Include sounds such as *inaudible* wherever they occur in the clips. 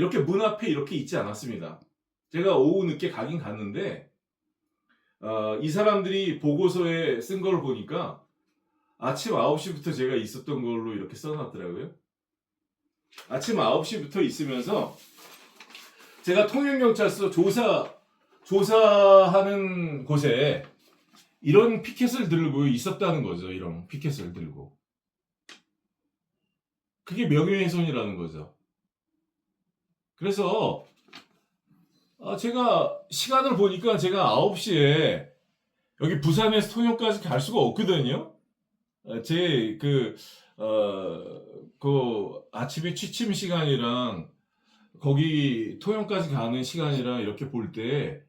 이렇게 문 앞에 이렇게 있지 않았습니다. 제가 오후 늦게 가긴 갔는데 어, 이 사람들이 보고서에 쓴 걸 보니까 아침 9시부터 제가 있었던 걸로 이렇게 써놨더라고요. 아침 9시부터 있으면서 제가 통영경찰서 조사 조사하는 곳에 이런 피켓을 들고 있었다는 거죠. 이런 피켓을 들고. 그게 명예훼손이라는 거죠. 그래서 아, 제가 시간을 보니까 제가 9시에 여기 부산에서 통영까지 갈 수가 없거든요. 아, 제 그, 어, 그 아침에 취침 시간이랑 거기 통영까지 가는 시간이랑 이렇게 볼 때,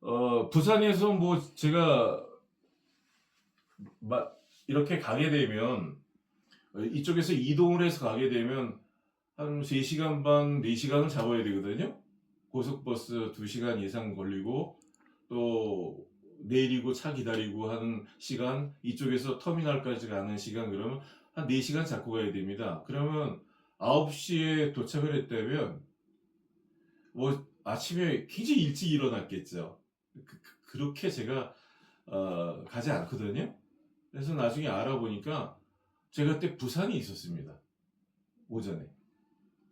어, 부산에서 뭐 제가 마- 이렇게 가게 되면, 어, 이쪽에서 이동을 해서 가게 되면 한 3시간 반, 4시간을 잡아야 되거든요. 고속버스 2시간 이상 걸리고 또 내리고 차 기다리고 하는 시간 이쪽에서 터미널까지 가는 시간 그러면 한 4시간 잡고 가야 됩니다. 그러면 9시에 도착을 했다면 뭐 아침에 굉장히 일찍 일어났겠죠. 그, 렇게 제가 어, 가지 않거든요. 그래서 나중에 알아보니까 제가 그때 부산에 있었습니다. 오전에.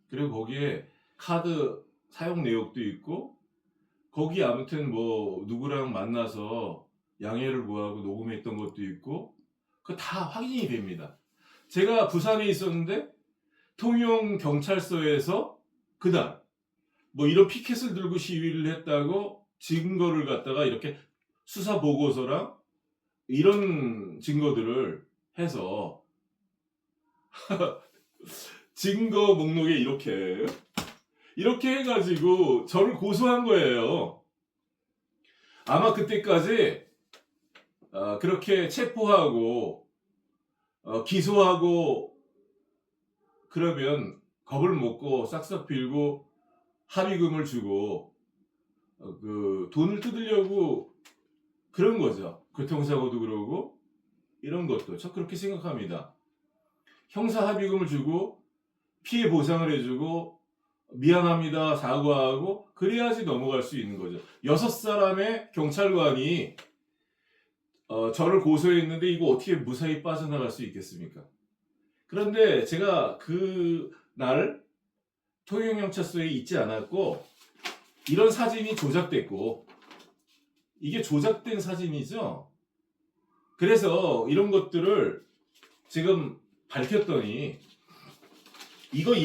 그리고 거기에 카드 사용 내역도 있고 거기 아무튼 뭐 누구랑 만나서 양해를 구하고 녹음했던 것도 있고 그 다 확인이 됩니다. 제가 부산에 있었는데 통영 경찰서에서 그날 뭐 이런 피켓을 들고 시위를 했다고 증거를 갖다가 이렇게 수사 보고서랑 이런 증거들을 해서 *laughs* 증거 목록에 이렇게 이렇게 해가지고 저를 고소한 거예요. 아마 그때까지 어, 그렇게 체포하고 어, 기소하고 그러면 겁을 먹고 싹싹 빌고 합의금을 주고 어, 그 돈을 뜯으려고 그런 거죠. 교통사고도 그러고 이런 것도 저 그렇게 생각합니다. 형사 합의금을 주고 피해 보상을 해주고 미안합니다 사과하고 그래야지 넘어갈 수 있는 거죠. 여섯 사람의 경찰관이 어, 저를 고소했는데 이거 어떻게 무사히 빠져나갈 수 있겠습니까? 그런데 제가 그 날 통영경찰서에 있지 않았고 이런 사진이 조작됐고 이게 조작된 사진이죠. 그래서 이런 것들을 지금 밝혔더니 이거